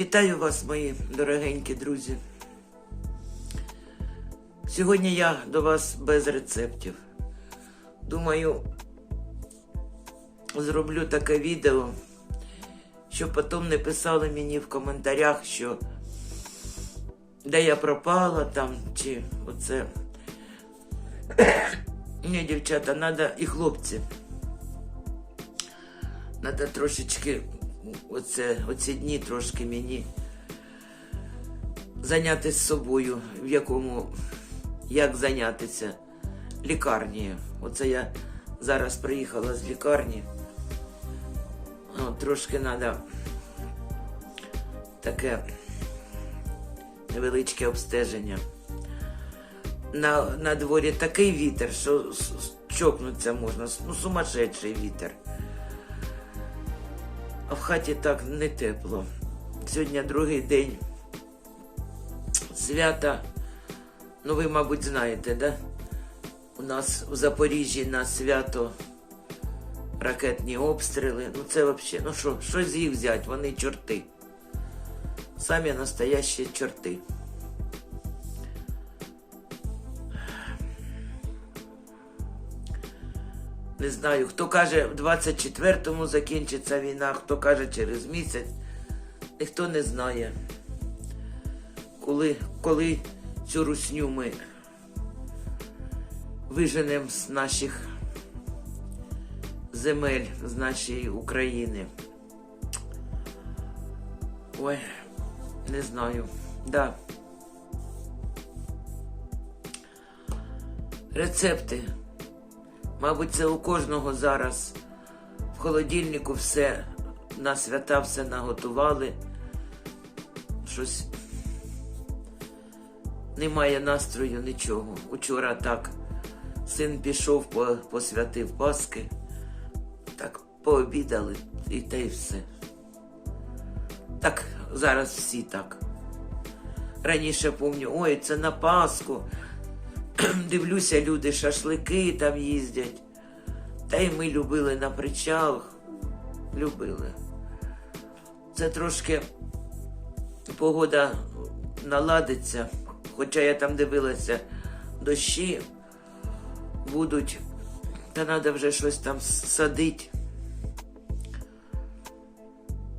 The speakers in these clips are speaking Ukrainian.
Вітаю вас, мої дорогенькі друзі. Сьогодні я до вас без рецептів. Думаю, зроблю таке відео, щоб потім не писали мені в коментарях, що де я пропала там, чи оце. Ні, дівчата, треба і хлопці. Треба трошечки оце, оці дні трошки мені зайнятися собою, в якому, як зайнятися лікарнією. Оце я зараз приїхала з лікарні. О, трошки треба таке невеличке обстеження. На, на дворі такий вітер, що чокнуться можна, ну сумасшедший вітер. А в хаті так не тепло. Сьогодні другий день свята. Ну, ви, мабуть, знаєте, да? У нас у Запоріжжі на свято ракетні обстріли. Ну це взагалі, ну що, що з їх взяти? Вони чорти. Самі настоящі чорти. Не знаю, хто каже, в 24-му закінчиться війна, хто каже через місяць. Ніхто не знає, коли, коли цю русню ми виженемо з наших земель, з нашої України. Ой, не знаю. Да. Рецепти. Мабуть, це у кожного зараз в холодильнику все на свята все наготували. Щось немає настрою нічого. Учора так син пішов, посвятив Паски, так пообідали і те й все. Так зараз всі так. Раніше пам'ятаю, ой, це на Пасху. Дивлюся, люди шашлики там їздять. Та й ми любили на причалах. Любили. Це трошки погода наладиться, хоча я там дивилася, дощі будуть, та треба вже щось там садити.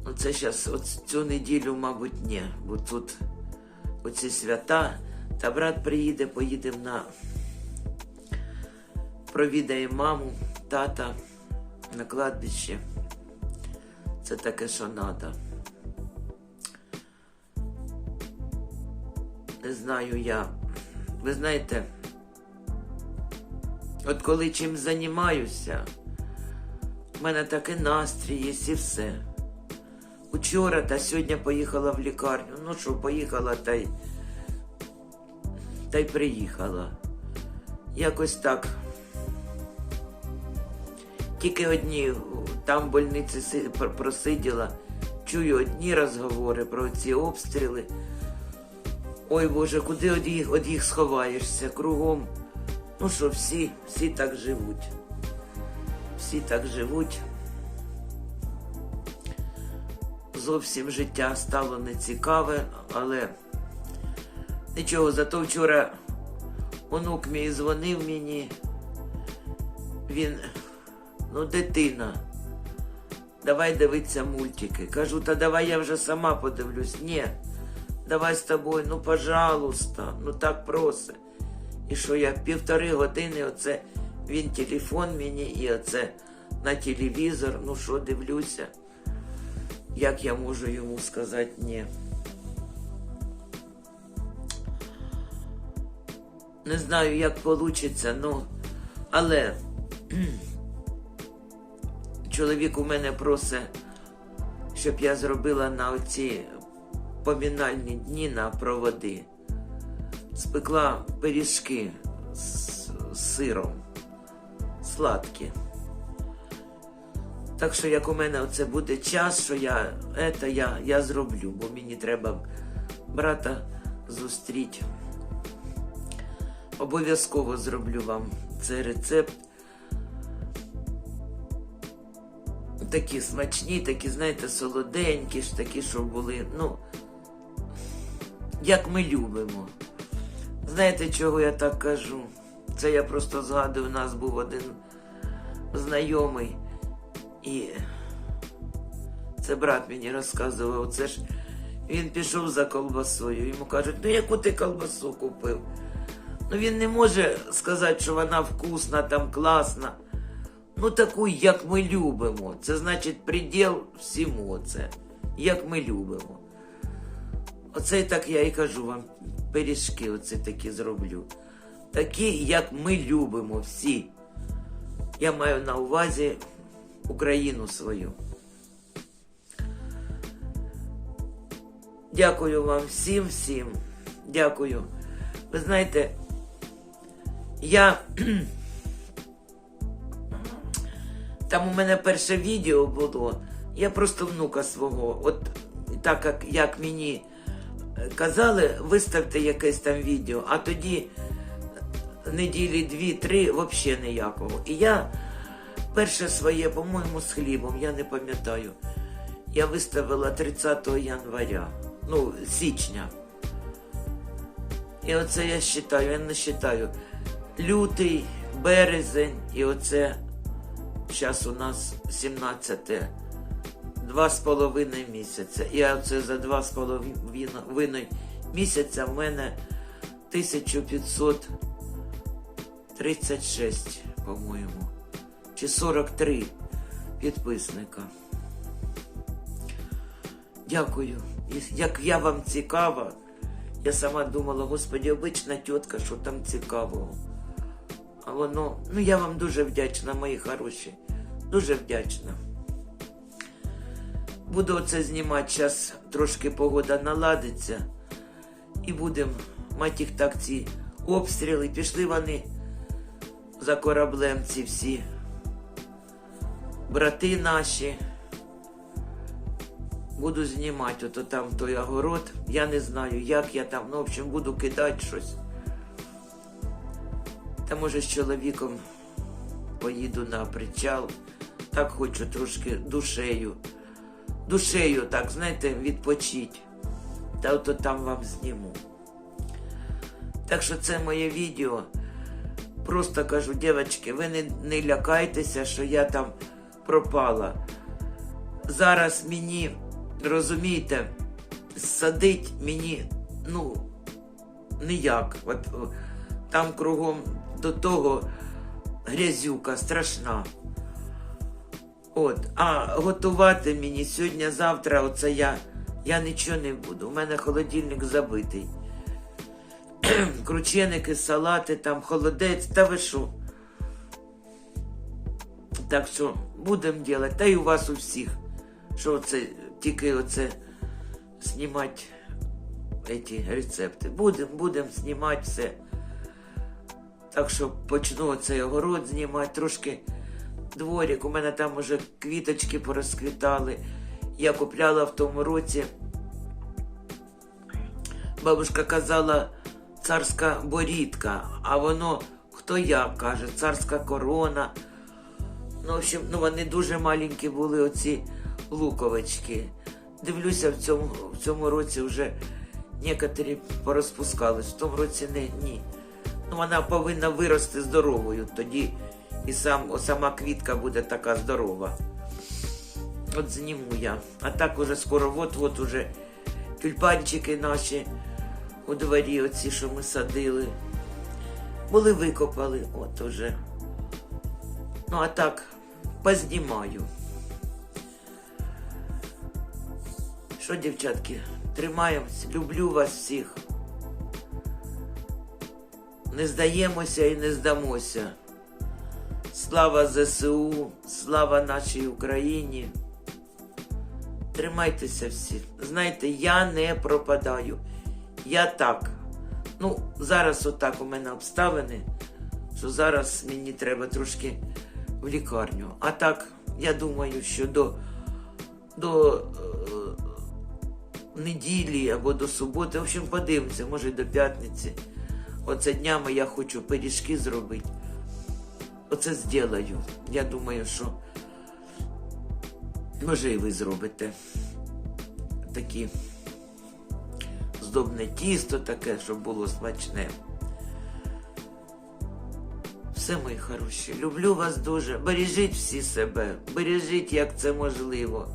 Оце зараз, от цю неділю, мабуть, ні, бо тут оці свята. Та брат приїде, поїдемо на провідаємо маму, тата на кладбище. Це таке, що треба. Не знаю я. Ви знаєте, от коли чим займаюся, в мене такий настрій є і все. Учора та сьогодні поїхала в лікарню. Ну що, поїхала та й та й приїхала. Якось так. Тільки одні там в больниці просиділа, чую одні розговори про ці обстріли. Ой Боже, куди од їх, од їх сховаєшся кругом? Ну що, всі, всі так живуть. Всі так живуть. Зовсім життя стало нецікаве, але Нічого, зато вчора онук мій дзвонив мені. Він, ну, дитина. Давай дивитися мультики. Кажу, та давай я вже сама подивлюсь. Ні, давай з тобою, ну пожалуйста, ну так просить. І що я півтори години, оце він телефон мені і оце на телевізор, ну що дивлюся. Як я можу йому сказати ні? Не знаю, як вийде, ну, але чоловік у мене просить, щоб я зробила на оці помінальні дні на проводи. Спекла пиріжки з, сиром, сладкі. Так що як у мене оце буде час, що я, це я, я зроблю, бо мені треба брата зустріти. Обов'язково зроблю вам цей рецепт. такі смачні, такі, знаєте, солоденькі ж такі, щоб були, ну, як ми любимо. Знаєте, чого я так кажу? Це я просто згадую, у нас був один знайомий, і це брат мені розказував, це ж він пішов за колбасою. Йому кажуть, ну яку ти колбасу купив? Ну він не може сказати, що вона вкусна, там класна. Ну, таку, як ми любимо. Це значить приділ всьому це. Як ми любимо. Оце і так я і кажу вам, пиріжки оце такі зроблю. Такі, як ми любимо всі. Я маю на увазі Україну свою. Дякую вам всім, всім. Дякую. Ви знаєте, я. Там у мене перше відео було. Я просто внука свого. От так як, як мені е, казали, виставте якесь там відео, а тоді неділі дві-три взагалі ніякого. І я перше своє, по-моєму, з хлібом, я не пам'ятаю. Я виставила 30 января, ну, січня. І оце я считаю, я не вважаю. Лютий, березень, і оце зараз у нас 17 два з половиною місяця. І оце за два з половиною місяця в мене 1536, по-моєму, чи 43 підписника. Дякую. Як я вам цікава, я сама думала, господі, обична тітка, що там цікавого. Воно, ну я вам дуже вдячна, мої хороші. Дуже вдячна. Буду оце знімати, зараз трошки погода наладиться. І будемо мати їх так ці обстріли. Пішли вони за кораблем ці всі брати наші. Буду знімати ото там той огород. Я не знаю, як я там. Ну, в общем, буду кидати щось. Та може з чоловіком поїду на причал. Так хочу трошки душею. Душею, так, знаєте, відпочить. Та ото там вам зніму. Так що це моє відео. Просто кажу, дівчатки, ви не, не лякайтеся, що я там пропала. Зараз мені, розумієте, садить мені, ну, ніяк. От, там кругом до того грязюка страшна. От, а готувати мені сьогодні-завтра, оце я, я нічого не буду. У мене холодильник забитий. Крученики, салати, там холодець, та ви що? Так що будемо робити, та й у вас у всіх. Що це тільки оце знімати ці рецепти. Будемо, будемо знімати все. Так що почну цей огород знімати, трошки дворик. У мене там уже квіточки порозквітали. Я купляла в тому році. Бабушка казала царська борідка, а воно хто як каже, царська корона. Ну, в общем, ну вони дуже маленькі були, оці луковички. Дивлюся, в цьому, в цьому році вже некоторі порозпускались, в тому році не ні. Ну, вона повинна вирости здоровою, тоді і сам, сама квітка буде така здорова. От зніму я. А так уже скоро, от-от уже тюльпанчики наші у дворі, оці, що ми садили. Були викопали, от уже. Ну, а так, познімаю. Що, дівчатки, тримаємось, люблю вас всіх. Не здаємося і не здамося. Слава ЗСУ, слава нашій Україні. Тримайтеся всі. Знаєте, я не пропадаю. Я так. Ну, зараз отак у мене обставини, що зараз мені треба трошки в лікарню. А так, я думаю, що до, до е, неділі або до суботи, в общем, подивимося, може до п'ятниці. Оце днями я хочу пиріжки зробити. Оце зроблю. Я думаю, що Може, і ви зробите такі здобне тісто таке, щоб було смачне. Все, мої хороші, люблю вас дуже. Бережіть всі себе, бережіть, як це можливо.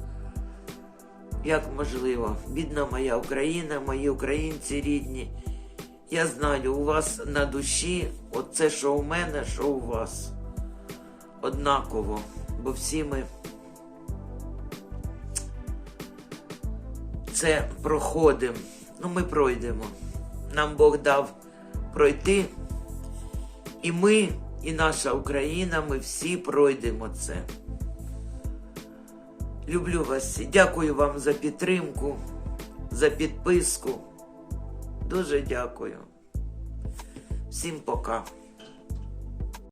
Як можливо, бідна моя Україна, мої українці рідні. Я знаю, у вас на душі оце, що у мене, що у вас. Однаково, бо всі ми це проходимо. Ну, ми пройдемо. Нам Бог дав пройти. І ми, і наша Україна, ми всі пройдемо це. Люблю вас. Дякую вам за підтримку, за підписку. Дуже дякую. Всім пока.